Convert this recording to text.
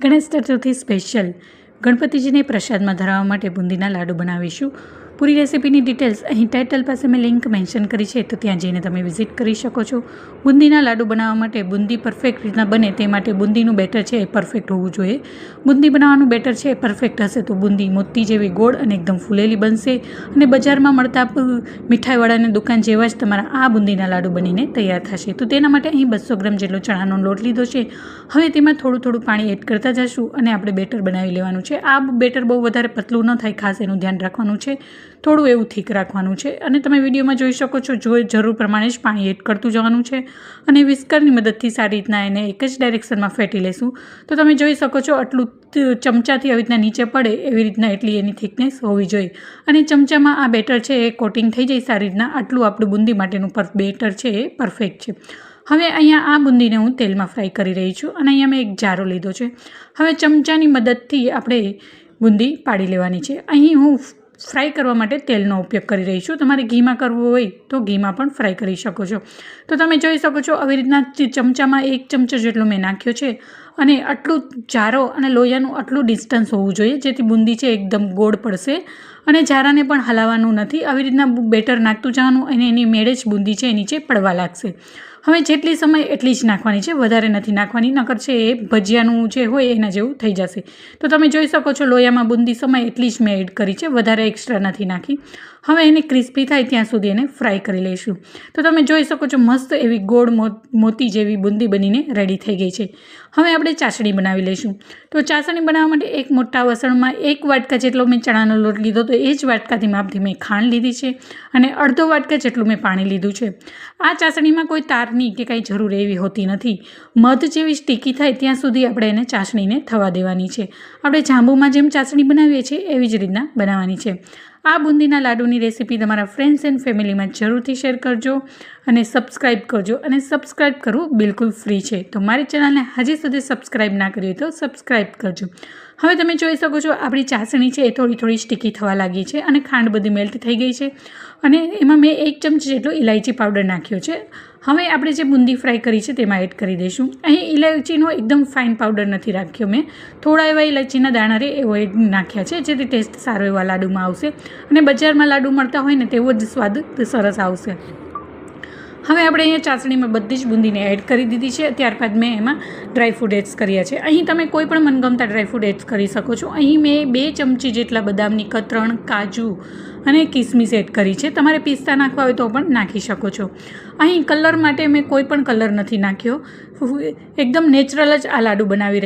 Ganesh Chaturthi special. ગણપતિજીને પ્રસાદમાં ધરાવવા માટે બુંદીના લાડુ બનાવીશું. પૂરી રેસીપીની ડિટેલ્સ અહીં ટાઇટલ પાસે મેં લિંક મેન્શન કરી છે, તો ત્યાં જઈને તમે વિઝિટ કરી શકો છો. બુંદીના લાડુ બનાવવા માટે બુંદી પરફેક્ટ રીતના બને તે માટે બુંદીનું બેટર છે એ પરફેક્ટ હોવું જોઈએ. બુંદી બનાવવાનું બેટર છે એ પરફેક્ટ હશે તો બુંદી મોતી જેવી ગોળ અને એકદમ ફૂલેલી બનશે અને બજારમાં મળતા મીઠાઈવાળાની દુકાન જેવા જ તમારા આ બુંદીના લાડુ બનીને તૈયાર થશે. તો તેના માટે અહીં બસો ગ્રામ જેટલો ચણાનો લોટ લીધો છે. હવે તેમાં થોડું થોડું પાણી એડ કરતા જશું અને આપણે બેટર બનાવી લેવાનું છે. આ બેટર બહુ વધારે પતલું ન થાય, ખાસ એનું ધ્યાન રાખવાનું છે. થોડું એવું થીક રાખવાનું છે અને તમે વિડીયોમાં જોઈ શકો છો જો જરૂર પ્રમાણે જ પાણી એડ કરતું જવાનું છે અને વિસ્કરની મદદથી સારી રીતના એને એક જ ડાયરેક્શનમાં ફેટી લેશું. તો તમે જોઈ શકો છો આટલું ચમચાથી આવી રીતના નીચે પડે એવી રીતના એટલી એની થિકનેસ હોવી જોઈએ. અને ચમચામાં આ બેટર છે એ કોટિંગ થઈ જાય સારી રીતના આટલું આપણું બુંદી માટેનું પર બેટર છે એ પરફેક્ટ છે. હવે અહીંયા આ બુંદીને હું તેલમાં ફ્રાય કરી રહી છું અને અહીંયા મેં એક જારો લીધો છે. હવે ચમચાની મદદથી આપણે બુંદી પાડી લેવાની છે. અહીં હું ફ્રાય કરવા માટે તેલનો ઉપયોગ કરી રહી છું તમારે ઘીમાં કરવું હોય તો ઘીમાં પણ ફ્રાય કરી શકો છો. તો તમે જોઈ શકો છો આવી રીતના ચમચામાં એક ચમચો જેટલો મેં નાખ્યો છે અને આટલું જારો અને લોયાનું આટલું ડિસ્ટન્સ હોવું જોઈએ, જેથી બુંદી છે એકદમ ગોળ પડશે અને જારાને પણ હલાવવાનું નથી. આવી રીતના બેટર નાખતું જવાનું અને એની મેળે જ બુંદી છે નીચે પડવા લાગશે. હવે જેટલી સમય એટલી જ નાખવાની છે, વધારે નથી નાખવાની, નકર છે એ ભજીયાનું જે હોય એના જેવું થઈ જશે. તો તમે જોઈ શકો છો લોયામાં બુંદી સમય એટલી જ મેં એડ કરી છે, વધારે એક્સ્ટ્રા નથી નાખી. હવે એને ક્રિસ્પી થાય ત્યાં સુધી એને ફ્રાય કરી લઈશું. તો તમે જોઈ શકો છો મસ્ત એવી ગોળ મોતી જેવી બુંદી બનીને રેડી થઈ ગઈ છે. હવે આપણે ચાસણી બનાવી લઈશું. તો ચાસણી બનાવવા માટે એક મોટા વસણમાં એક વાટકા જેટલો મેં ચણાનો લોટ લીધો તો એ જ વાટકાથી માપથી મેં ખાંડ લીધી છે અને અડધો વાટકા જેટલું મેં પાણી લીધું છે. આ ચાસણીમાં કોઈ તારની કે કાંઈ જરૂર એવી હોતી નથી. મધ જેવી સ્ટીકી થાય ત્યાં સુધી આપણે એને ચાસણીને થવા દેવાની છે. આપણે જાંબુમાં જેમ ચાસણી બનાવીએ છીએ, એવી જ રીતના બનાવવાની છે. આ બુંદીના લાડુની રેસીપી તમારા ફ્રેન્ડ્સ એન્ડ ફેમિલીમાં જરૂરથી શેર કરજો. અને સબસ્ક્રાઈબ કરજો અને સબસ્ક્રાઈબ કરવું બિલકુલ ફ્રી છે. તો મારી ચેનલને હજી સુધી સબસ્ક્રાઈબ ના કરી તો સબસ્ક્રાઈબ કરજો. હવે તમે જોઈ શકો છો આપણી ચાસણી છે એ થોડી થોડી સ્ટીકી થવા લાગી છે અને ખાંડ બધી મેલ્ટ થઈ ગઈ છે. અને એમાં મેં એક ચમચી જેટલો ઇલાયચી પાવડર નાખ્યો છે. હવે આપણે જે બુંદી ફ્રાય કરી છે તેમાં એડ કરી દઈશું. અહીં ઇલાયચીનો એકદમ ફાઇન પાવડર નથી રાખ્યો મેં. થોડા એવા ઇલાયચીના દાણા રે એવો એડ નાખ્યા છે જેથી ટેસ્ટ સારો એવા લાડુમાં આવશે. અને બજારમાં લાડુ મળતા હોય ને તેવો જ સ્વાદ સરસ આવશે. હવે આપણે અહીંયા ચાસણીમાં બધી જ બુંદીને એડ કરી દીધી છે. ત્યારબાદ મેં એમાં ડ્રાયફ્રૂટ એડ્સ કર્યા છે. અહીં તમે કોઈ પણ મનગમતા ડ્રાયફ્રૂટ એડ્સ કરી શકો છો. અહીં મેં બે ચમચી જેટલા બદામની કતરણ, કાજુ અને કિસમિસ એડ કરી છે. તમારે પિસ્તા નાખવા હોય તો પણ નાખી શકો છો. અહીં કલર માટે મેં કોઈ પણ કલર નથી નાખ્યો. એકદમ નેચરલ જ આ લાડુ બનાવી